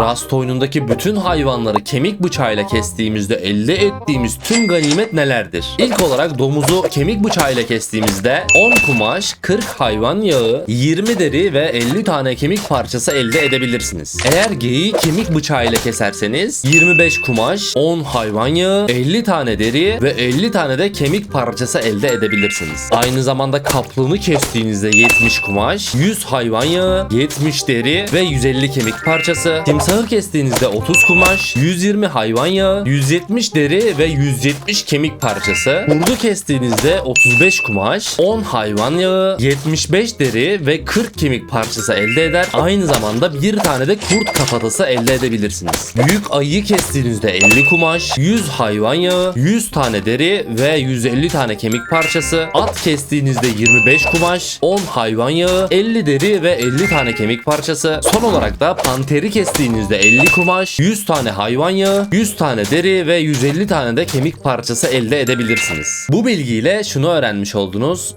Rast oyunundaki bütün hayvanları kemik bıçağıyla kestiğimizde elde ettiğimiz tüm ganimet nelerdir? İlk olarak domuzu kemik bıçağıyla kestiğimizde 10 kumaş, 40 hayvan yağı, 20 deri ve 50 tane kemik parçası elde edebilirsiniz. Eğer geyiği kemik bıçağıyla keserseniz 25 kumaş, 10 hayvan yağı, 50 tane deri ve 50 tane de kemik parçası elde edebilirsiniz. Aynı zamanda kaplığını kestiğinizde 70 kumaş, 100 hayvan yağı, 70 deri ve 150 kemik parçası. Timsahı kestiğinizde 30 kumaş, 120 hayvan yağı, 170 deri ve 170 kemik parçası. Kurdu kestiğinizde 35 kumaş, 10 hayvan yağı, 75 deri ve 40 kemik parçası elde eder. Aynı zamanda bir tane de kurt kafatası elde edebilirsiniz. Büyük ayıyı kestiğinizde 50 kumaş, 100 hayvan yağı, 100 tane deri ve 150 tane kemik parçası. At kestiğinizde 25 kumaş, 10 hayvan yağı, 50 deri ve 50 tane kemik parçası. Son olarak da panteri kestiğinizde 50 kumaş, 100 tane hayvan yağı, 100 tane deri ve 150 tane de kemik parçası elde edebilirsiniz. Bu bilgiyle şunu öğrenmiş oldunuz.